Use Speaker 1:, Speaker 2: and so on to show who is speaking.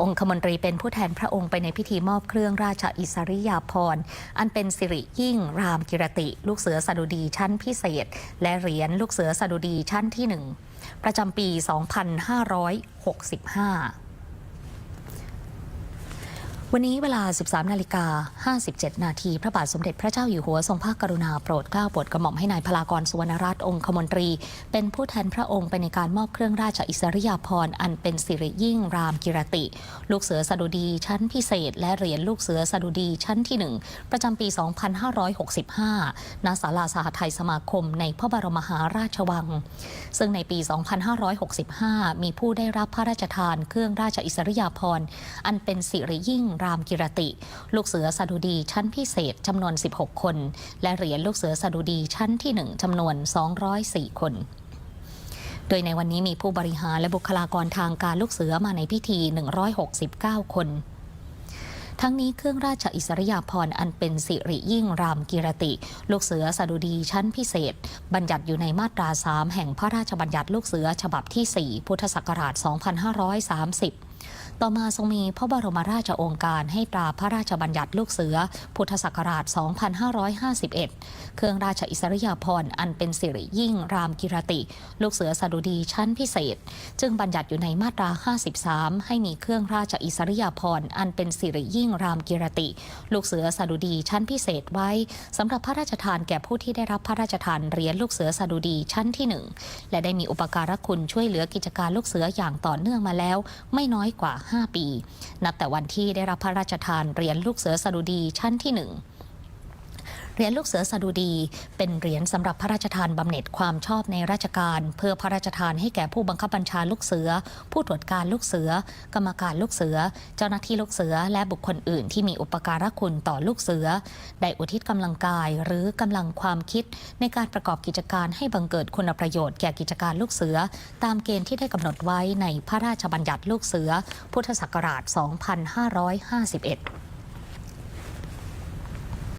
Speaker 1: องคมนตรีเป็นผู้แทนพระองค์ไปในพิธีมอบเครื่องราชอิสริยาภรณ์ อันเป็นสิริยิ่ง รามกิรติ ลูกเสือสดุดีชั้นพิเศษ และเหรียญลูกเสือสดุดีชั้นที่หนึ่งประจำปี 2565 วันนี้เวลา 13 นาฬิกา 57 นาที พระบาทสมเด็จพระเจ้าอยู่หัวทรงภาคกรุณาโปรดเกล้าโปรดกระหม่อมให้นายพลากรสุวรรณรัตน์องคมนตรี เป็นผู้แทนพระองค์ไปในการมอบเครื่องราชอิสริยาภรณ์อันเป็นสิริยิ่งรามกิรติ ลูกเสือสดุดีชั้นพิเศษ และเหรียญลูกเสือสดุดีชั้นที่ 1 ประจำปี 2565 ณ ศาลาสหไทยสมาคมในพระบรมมหาราชวัง ซึ่งในปี 2565 มีผู้ได้รับพระราชทานเครื่องราชอิสริยาภรณ์อันเป็นสิริยิ่งรามกิรติ ลูกเสือสดุดีชั้นพิเศษจำนวน 16 คน และเหรียญลูกเสือสดุดีชั้นที่ 1จำนวน 204 คนโดยในวันนี้มีผู้บริหารและบุคลากรทางการลูกเสือมาในพิธี 169 คน ทั้งนี้เครื่องราชอิสริยาภรณ์อันเป็นสิริยิ่งรามกิรติ ลูกเสือสดุดีชั้นพิเศษ บัญญัติอยู่ในมาตรา3แห่งพระราชบัญญัติลูกเสือฉบับที่ 4 พุทธศักราช 2530ต่อมาทรงมีพระบรมราชโองการให้ตราพระราชบัญญัติลูกเสือ พุทธศักราช 2551 เครื่องราชอิสริยาภรณ์อันเป็นสิริยิ่งรามกิรติ ลูกเสือสดุดีชั้นพิเศษ จึงบัญญัติอยู่ในมาตรา 53 ให้มีเครื่องราชอิสริยาภรณ์อันเป็นสิริยิ่งรามกิรติ ลูกเสือสดุดีชั้นพิเศษไว้สำหรับพระราชทานแก่ผู้ที่ได้รับพระราชทานเหรียญลูกเสือสดุดีชั้นที่หนึ่งและได้มีอุปการะคุณช่วยเหลือกิจการลูกเสืออย่างต่อเนื่องมาแล้ว ไม่น้อยกว่า 5 ปี นับแต่วันที่ได้รับพระราชทานเหรียญลูกเสือสดุดีชั้นที่หนึ่ง เหรียญลูกเสือสดุดี เป็นเหรียญสำหรับพระราชทานบำเหน็จความชอบในราชการ เพื่อพระราชทานให้แก่ผู้บังคับบัญชาลูกเสือ ผู้ตรวจการลูกเสือ กรรมการลูกเสือ เจ้าหน้าที่ลูกเสือ และบุคคลอื่นที่มีอุปการะคุณต่อลูกเสือ ได้อุทิศกำลังกายหรือกำลังความคิด ในการประกอบกิจการให้บังเกิดคุณประโยชน์แก่กิจการลูกเสือ ตามเกณฑ์ที่ได้กำหนดไว้ในพระราชบัญญัติลูกเสือ พุทธศักราช 2551